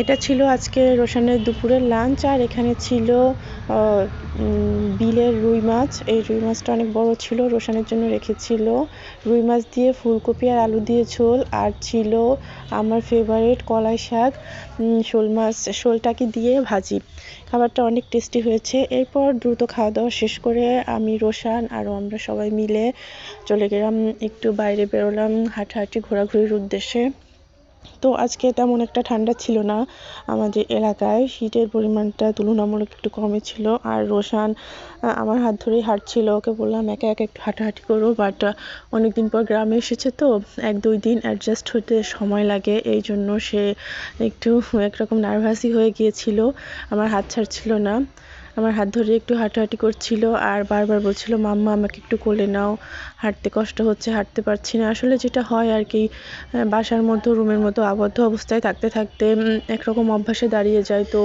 এটা ছিল আজকে রোশানের দুপুরের লাঞ্চ আর এখানে ছিল বিলের রুই মাছ। এই রুই মাছটা অনেক বড় ছিল, রোশানের জন্য রেখেছিল। রুই মাছ দিয়ে ফুলকপি আর আলু দিয়ে ঝোল, আর ছিল আমার ফেভারিট কলাই শাক শোল মাছ, শোলটাকে দিয়ে ভাজি। খাবারটা অনেক টেস্টি হয়েছে। এরপর দ্রুত খাওয়া দাওয়া শেষ করে আমি, রোশান আরও আমরা সবাই মিলে চলে গেলাম, একটু বাইরে বেরোলাম হাঁটাহাঁটি, ঘোরাঘুরির উদ্দেশ্যে। তো আজকে তেমন একটা ঠান্ডা ছিল না আমাদের এলাকায়। শীতের পরিমাণটা তুলনামূলক একটু কমই ছিল। আর রোশান আমার হাত ধরেই হাঁটছিল। ওকে বললাম, একা একা একটু হাঁটাহাঁটি করো বাট অনেকদিন পর গ্রামে এসেছে তো, এক দুই দিন অ্যাডজাস্ট হতে সময় লাগে। এই জন্য সে একটু একরকম নার্ভাসই হয়ে গিয়েছিল। আমার হাত ছাড়ছিল না। আমার হাত ধরে একটু হাঁটাহাঁটি করছিল আর বারবার বলছিল, মাম্মা, আমাকে একটু কোলে নাও। হাঁটতে কষ্ট হচ্ছে, হাঁটতে পারছি না। আসলে যেটা হয় আর কি বাসার মধ্যে, রুমের মতো আবদ্ধ অবস্থায় থাকতে থাকতে একরকম অভ্যাসে দাঁড়িয়ে যায়। তো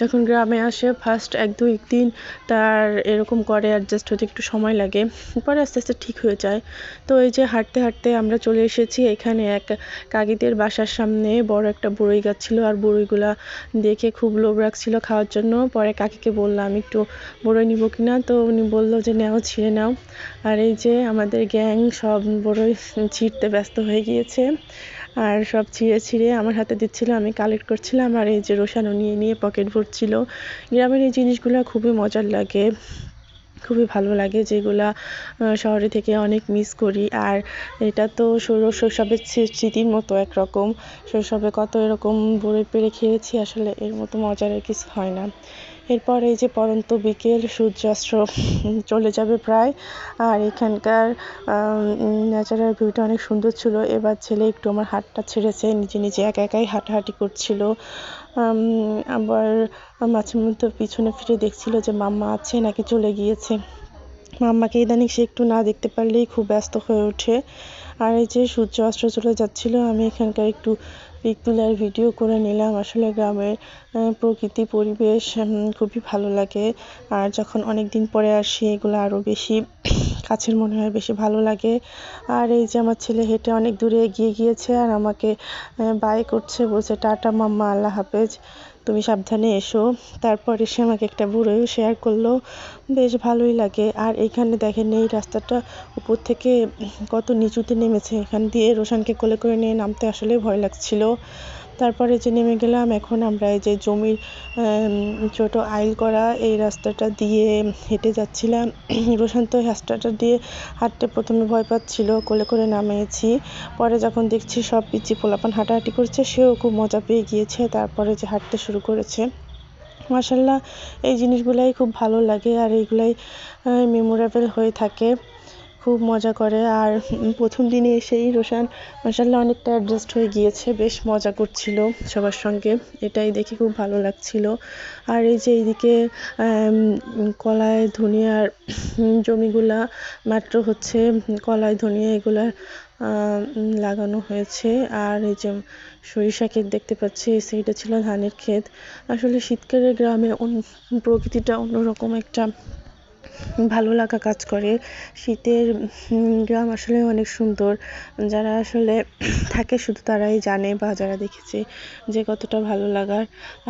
যখন গ্রামে আসে ফার্স্ট এক দুই দিন তার এরকম করে অ্যাডজাস্ট হতে একটু সময় লাগে। পরে আস্তে আস্তে ঠিক হয়ে যায়। তো এই যে হাঁটতে হাঁটতে আমরা চলে এসেছি। এখানে এক কাকিদের বাসার সামনে বড় একটা বড়ই গাছ ছিল। আর বড়ইগুলা দেখে খুব লোভ রাখছিল খাওয়ার জন্য। পরে কাকিকে বললাম আমি একটু বড়ই নিব কিনা? তো উনি বলল যে, নাও, ছিঁড়ে নাও। আর এই যে আমাদের গ্যাং সব বড়ই ছিঁড়তে ব্যস্ত হয়ে গিয়েছে। আর সব ছিঁড়ে ছিঁড়ে আমার হাতে দিচ্ছিল, আমি কালেক্ট করছিলাম। আর এই যে রোশানও নিয়ে নিয়ে পকেট ভরছিল। গ্রামের এই জিনিসগুলো খুবই মজার লাগে। খুবই ভালো লাগে যেগুলা শহরে থেকে অনেক মিস করি। আর এটা তো শৈশবের স্মৃতির মতো একরকম। শৈশবে কত এরকম বড়ই পেরে খেয়েছি, আসলে এর মতো মজার কিছু হয় না। এরপর এই যে পরন্ত বিকেল, সূর্যাস্ত চলে যাবে প্রায়। আর এখানকার ন্যাচারাল ভিউটা অনেক সুন্দর ছিল। এবার ছেলে একটু আমার হাতটা ছেড়েছে, নিজে নিজে একা একাই হাঁটাহাঁটি করছিল। আবার মাঝে মধ্যে পিছনে ফিরে দেখছিল যে মাম্মা আছে নাকি চলে গিয়েছে। মাম্মাকে ইদানিং সে একটু না দেখতে পারলেই খুব ব্যস্ত হয়ে ওঠে। আর এই যে সূর্য অস্ত্র চলে যাচ্ছিল, আমি এখানকার একটু পিক তুলে আর ভিডিও করে নিলাম। আসলে গ্রামের প্রকৃতি, পরিবেশ খুবই ভালো লাগে। আর যখন অনেক দিন পরে আসি, এগুলো আরও বেশি কাছের মনে হয়, বেশি ভালো লাগে। আর এই যে আমার ছেলে হেঁটে অনেক দূরে এগিয়ে গিয়েছে আর আমাকে বাই করছে, বলছে, টাটা মাম্মা, আল্লাহ হাফেজ। তুমি সাবধানে এসো। তারপর এসে আমাকে একটা বুড়োও শেয়ার করল। বেশ ভালোই লাগে। আর এখানে দেখেন, এই রাস্তাটা উপর থেকে কত নিচুতে নেমেছে। এখান দিয়ে রোশানকে কোলে করে নিয়ে নামতে আসলে ভয় লাগছিল। তারপরে যে নেমে গেলাম, এখন আমরা এই যে জমির ছোট আইল করা, এই রাস্তাটা দিয়ে হেঁটে যাচ্ছিলাম। রোশান তো রাস্তাটা দিয়ে হাঁটতে প্রথমে ভয় পাচ্ছিল, কোলে করে নামিয়েছি। পরে যখন দেখছি সব পিচি পোলাপান হাঁটাহাঁটি করছে, সেও খুব মজা পেয়ে গিয়েছে, তারপরে যে হাঁটতে শুরু করেছে। মাসাল্লাহ এই জিনিসগুলাই খুব ভালো লাগে, আর এইগুলাই মেমোরেবল হয়ে থাকে। খুব মজা করে। আর প্রথম দিনে এসেই রোশান মাসাল্লাহ অনেকটা অ্যাডজাস্ট হয়ে গিয়েছে, বেশ মজা করছিল সবার সঙ্গে। এটাই দেখে খুব ভালো লাগছিল। আর এই যে এইদিকে কলায় ধনিয়ার জমিগুলা মাত্র হচ্ছে কলায় ধনিয়া এগুলা লাগানো হয়েছে। আর এই যে সরিষা ক্ষেত দেখতে পাচ্ছি, এই সাইডে ছিল ধানের ক্ষেত। আসলে শীতকালের গ্রামে প্রকৃতিটা অন্যরকম একটা ভালো লাগা কাজ করে। শীতের গ্রাম আসলে অনেক সুন্দর। যারা আসলে থাকে শুধু তারাই জানে বা যারা দেখেছে যে কতটা ভালো লাগার।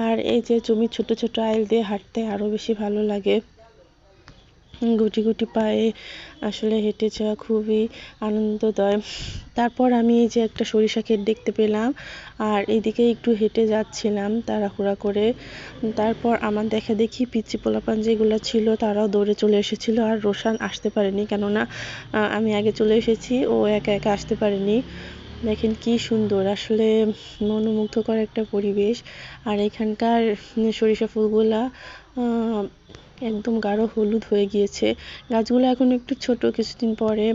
আর এই যে জমির ছোট ছোট আইল দিয়ে হাঁটতে আরও বেশি ভালো লাগে। গুটি গুটি পায়ে আসলে হেঁটে যাওয়া খুবই আনন্দদায় তারপর আমি এই যে একটা সরিষা ক্ষেত দেখতে পেলাম, আর এদিকে একটু হেঁটে যাচ্ছিলাম তাড়াহুড়া করে। তারপর আমার দেখা দেখি পিচি পোলাপান যেগুলো ছিল তারাও দৌড়ে চলে এসেছিল, আর রোশান আসতে পারেনি কেননা আমি আগে চলে এসেছি, ও একা একা আসতে পারেনি। দেখেন কি সুন্দর, আসলে মনোমুগ্ধকর একটা পরিবেশ। আর এখানকার সরিষা ফুলগুলা একদম গাঢ় হলুদ হয়ে গিয়েছে। গাছগুলো এখন একটু ছোট, কিছুদিন পরে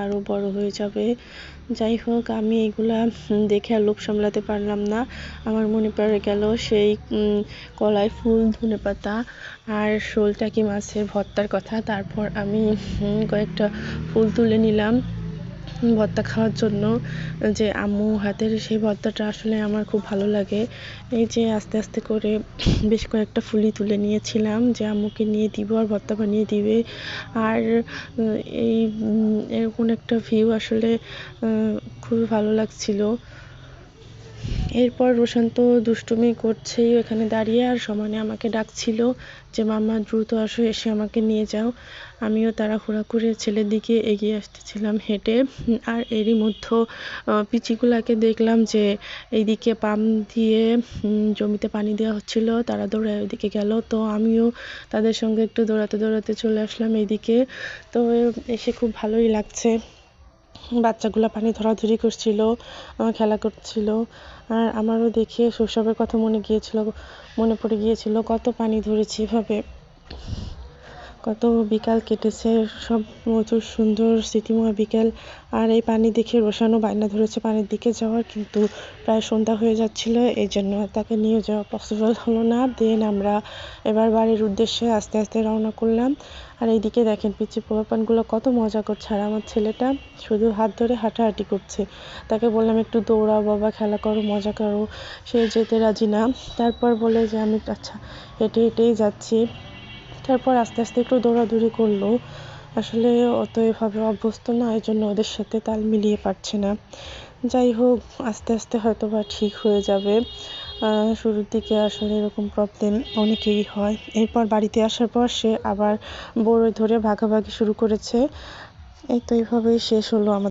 আরও বড় হয়ে যাবে। যাই হোক, আমি এগুলা দেখে আর লোভ সামলাতে পারলাম না। আমার মনে পড়ে গেল সেই কলাই ফুল, ধনে পাতা আর শোলটাকি মাছের ভর্তার কথা। তারপর আমি কয়েকটা ফুল তুলে নিলাম। ভর্তা খাওয়ার জন্য, যে আম্মু হাতের সেই ভর্তাটা আসলে আমার খুব ভালো লাগে। এই যে আস্তে আস্তে করে বেশ কয়েকটা ফুলি তুলে নিয়েছিলাম, যে আম্মুকে নিয়ে দিব আর ভর্তা বানিয়ে দিবে। আর, এই এরকম একটা ভিউ আসলে খুবই ভালো লাগছিল। এরপর রোশান তো দুষ্টুমি করছেই ওখানে দাঁড়িয়ে, আর সমানে আমাকে ডাকছিল যে, মাম্মা, দ্রুত আসো, এসে আমাকে নিয়ে যাও। আমিও তাড়াহুড়া করে ছেলের দিকে এগিয়ে আসতেছিলাম হেঁটে। আর এরই মধ্যে পিচিগুলাকে দেখলাম যে, এইদিকে পাম্প দিয়ে জমিতে পানি দেওয়া হচ্ছিল, তারা দৌড়ায় ওইদিকে গেল। তো আমিও তাদের সঙ্গে একটু দৌড়াতে দৌড়াতে চলে আসলাম এইদিকে। তো এসে খুব ভালোই লাগছে। বাচ্চাগুলো পানি ধরাধরি করছিল খেলা করছিল। আর আমারও দেখে শৈশবের কথা মনে গিয়েছিল, মনে পড়ে গিয়েছিল কত পানি ধরেছি এভাবে। কত বিকাল কেটেছে, সব প্রচুর সুন্দর স্মৃতিময় বিকেল। আর এই পানি দেখে রোশানও বায়না ধরেছে পানির দিকে যাওয়ার, কিন্তু প্রায় সন্ধ্যা হয়ে যাচ্ছিল এই জন্য তাকে নিয়ে যাওয়া পসিবল হলো না। দেন আমরা এবার বাড়ির উদ্দেশ্যে আস্তে আস্তে রওনা করলাম। আর এইদিকে দেখেন পিচি পোলাপানগুলো কত মজা করছে, আর আমার ছেলেটা শুধু হাত ধরে হাঁটাহাঁটি করছে। তাকে বললাম, একটু দৌড়াও বাবা, খেলা করো, মজা করো। সে যেতে রাজি না। তারপর বলে যে, আমি আচ্ছা হেঁটে হেঁটেই যাচ্ছি। তারপর আস্তে আস্তে একটু দৌড়াদৌড়ি করল। আসলে অত এভাবে অভ্যস্ত না এই জন্য ওদের সাথে তাল মিলিয়ে পারছে না। যাই হোক, আস্তে আস্তে হয়তো বা ঠিক হয়ে যাবে। শুরুর দিকে আসলে এরকম প্রবলেম অনেকেই হয়। এরপর বাড়িতে আসার পর সে আবার বড়ই ধরে ভাগাভাগি শুরু করেছে। এই তো এইভাবেই শেষ হলো আমাদের